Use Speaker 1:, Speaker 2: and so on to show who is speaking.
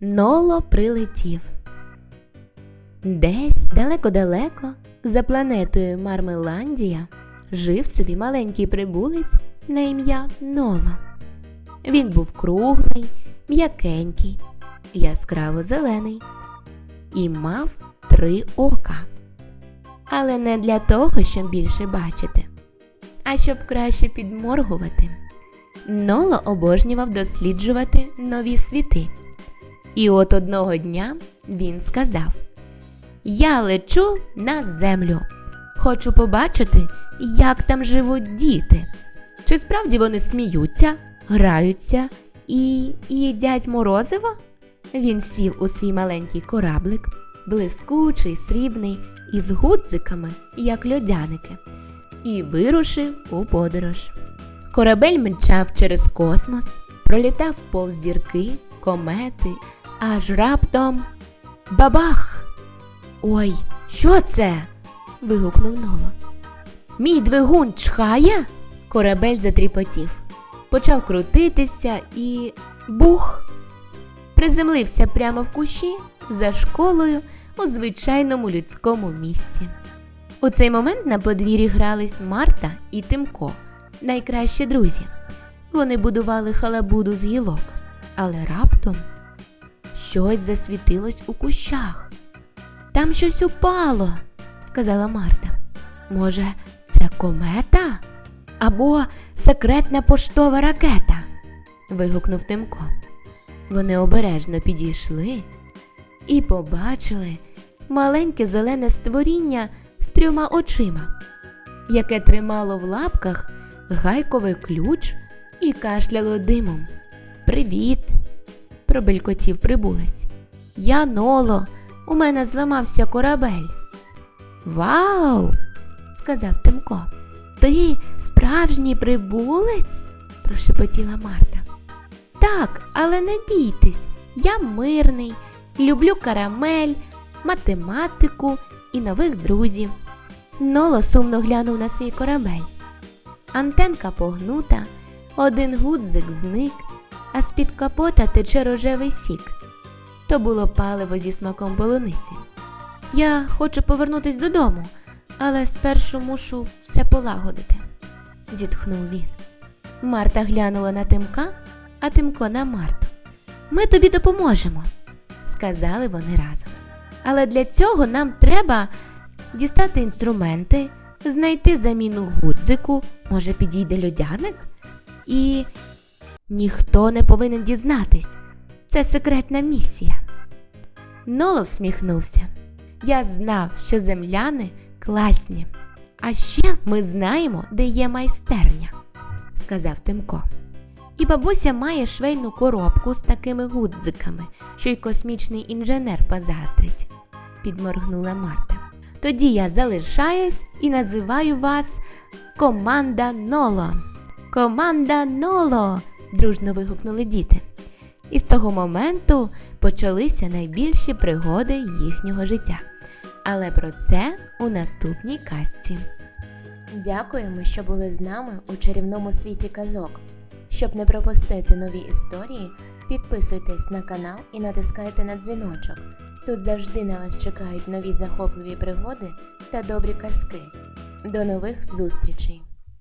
Speaker 1: Ноло прилетів. Десь далеко-далеко, за планетою Мармеландія, жив собі маленький прибулець на ім'я Ноло. Він був круглий, м'якенький, яскраво зелений і мав три ока. Але не для того, щоб більше бачити, а щоб краще підморгувати. Ноло обожнював досліджувати нові світи. І от одного дня він сказав: Я лечу на землю. Хочу побачити, як там живуть діти. Чи справді вони сміються, граються і їдять морозиво? Він сів у свій маленький кораблик, блискучий, срібний, із гудзиками, як льодяники, і вирушив у подорож. Корабель мчав через космос, пролітав повз зірки, комети, аж раптом бабах! Ой, що це? вигукнув Ноло. Мій двигун чхає? Корабель затріпотів, почав крутитися і бух! Приземлився прямо в кущі за школою у звичайному людському місті. У цей момент на подвір'ї грались Марта і Тимко, найкращі друзі. Вони будували халабуду з гілок, але раптом щось засвітилось у кущах. Там щось упало, сказала Марта. Може, це комета? Або секретна поштова ракета? вигукнув Тимко. Вони обережно підійшли і побачили маленьке зелене створіння з трьома очима, яке тримало в лапках гайковий ключ і кашляло димом. Привіт! Пробелькотів прибулець. Я Ноло, у мене зламався корабель. Вау! сказав Тимко. Ти справжній прибулець? прошепотіла Марта. Так, але не бійтесь, я мирний, люблю карамель, математику і нових друзів. Ноло сумно глянув на свій корабель. Антенка погнута, один гудзик зник, а з-під капота тече рожевий сік. То було паливо зі смаком полуниці. Я хочу повернутись додому, але спершу мушу все полагодити, зітхнув він. Марта глянула на Тимка, а Тимко на Марту. Ми тобі допоможемо, сказали вони разом. Але для цього нам треба дістати інструменти, знайти заміну гудзику, може підійде льодяник, і ніхто не повинен дізнатись. Це секретна місія. Ноло всміхнувся. Я знав, що земляни класні. А ще ми знаємо, де є майстерня, сказав Тимко. І бабуся має швейну коробку з такими гудзиками, що й космічний інженер позаздрить, підморгнула Марта. Тоді я залишаюсь і називаю вас Команда Ноло. Команда Ноло. Дружно вигукнули діти. І з того моменту почалися найбільші пригоди їхнього життя. Але про це у наступній казці. Дякуємо, що були з нами у чарівному світі казок. Щоб не пропустити нові історії, підписуйтесь на канал і натискайте на дзвіночок. Тут завжди на вас чекають нові захопливі пригоди та добрі казки. До нових зустрічей!